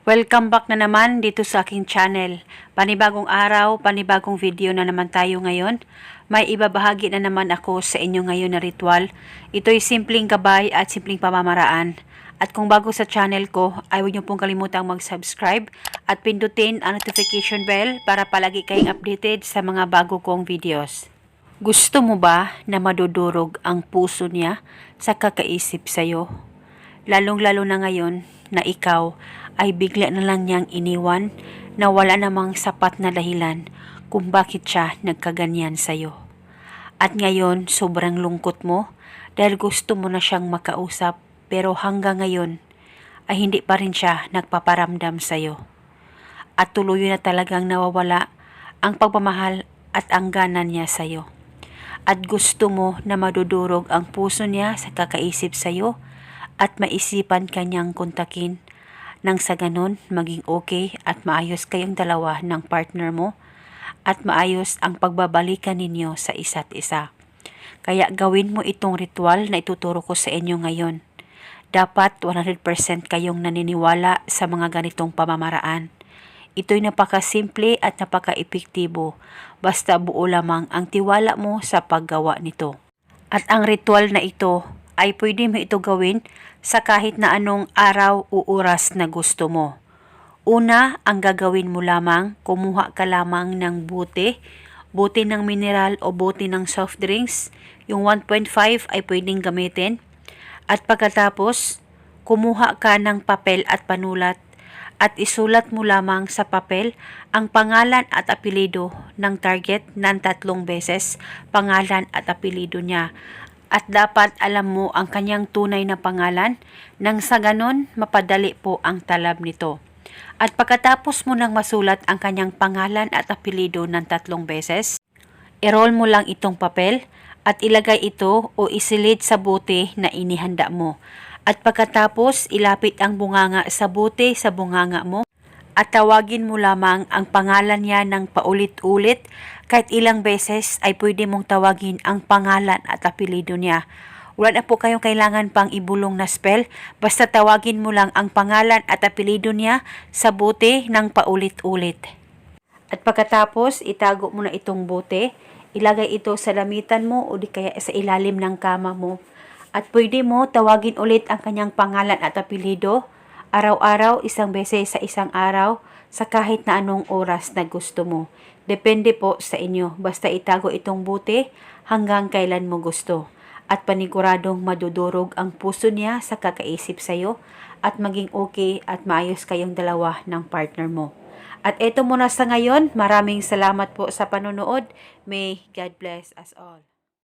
Welcome back na naman dito sa aking channel. Panibagong araw, panibagong video na naman tayo ngayon. May ibabahagi na naman ako sa inyo ngayon na ritual. Ito'y simpleng gabay at simpleng pamamaraan. At kung bago sa channel ko, ay huwag niyo pong kalimutang mag-subscribe at pindutin ang notification bell para palagi kayong updated sa mga bago kong videos. Gusto mo ba na madudurog ang puso niya sa kakaisip sa'yo? Lalong-lalo na ngayon na ikaw ay bigla na lang niyang iniwan na wala namang sapat na dahilan kung bakit siya nagkaganyan sa'yo. At ngayon, sobrang lungkot mo dahil gusto mo na siyang makausap pero hanggang ngayon ay hindi pa rin siya nagpaparamdam sa'yo. At tuloy na talagang nawawala ang pagmamahal at ang gana niya sa'yo. At gusto mo na madudurog ang puso niya sa kakaisip sa'yo at maisipan kanyang kontakin nang sa ganon maging okay at maayos kayong dalawa ng partner mo at maayos ang pagbabalikan ninyo sa isa't isa. Kaya gawin mo itong ritual na ituturo ko sa inyo ngayon. Dapat 100% kayong naniniwala sa mga ganitong pamamaraan. Ito'y napakasimple at napaka-epektibo basta buo lamang ang tiwala mo sa paggawa nito. At ang ritual na ito ay pwede mo ito gawin sa kahit na anong araw o oras na gusto mo. Una, ang gagawin mo lamang, kumuha ka lamang ng bote, bote ng mineral o bote ng soft drinks. Yung 1.5 ay pwedeng gamitin. At pagkatapos, kumuha ka ng papel at panulat at isulat mo lamang sa papel ang pangalan at apelido ng target ng tatlong beses, pangalan at apelido niya. At dapat alam mo ang kanyang tunay na pangalan nang sa ganon mapadali po ang talab nito. At pagkatapos mo nang masulat ang kanyang pangalan at apelido ng tatlong beses, i-roll mo lang itong papel at ilagay ito o isilid sa bote na inihanda mo. At pagkatapos, ilapit ang bunganga sa bote sa bunganga mo at tawagin mo lamang ang pangalan niya ng paulit-ulit kahit ilang beses ay pwede mong tawagin ang pangalan at apelido niya. Wala na po kayong kailangan pang ibulong na spell, basta tawagin mo lang ang pangalan at apelido niya sa bote ng paulit-ulit. At pagkatapos, itago mo na itong bote, ilagay ito sa lamitan mo o di kaya sa ilalim ng kama mo. At pwede mo tawagin ulit ang kanyang pangalan at apelido, araw-araw, isang beses sa isang araw, sa kahit na anong oras na gusto mo. Depende po sa inyo, basta itago itong bote hanggang kailan mo gusto. At paniguradong madudurog ang puso niya sa kakaisip sa'yo at maging okay at maayos kayong dalawa ng partner mo. At eto muna sa ngayon, maraming salamat po sa panonood. May God bless us all.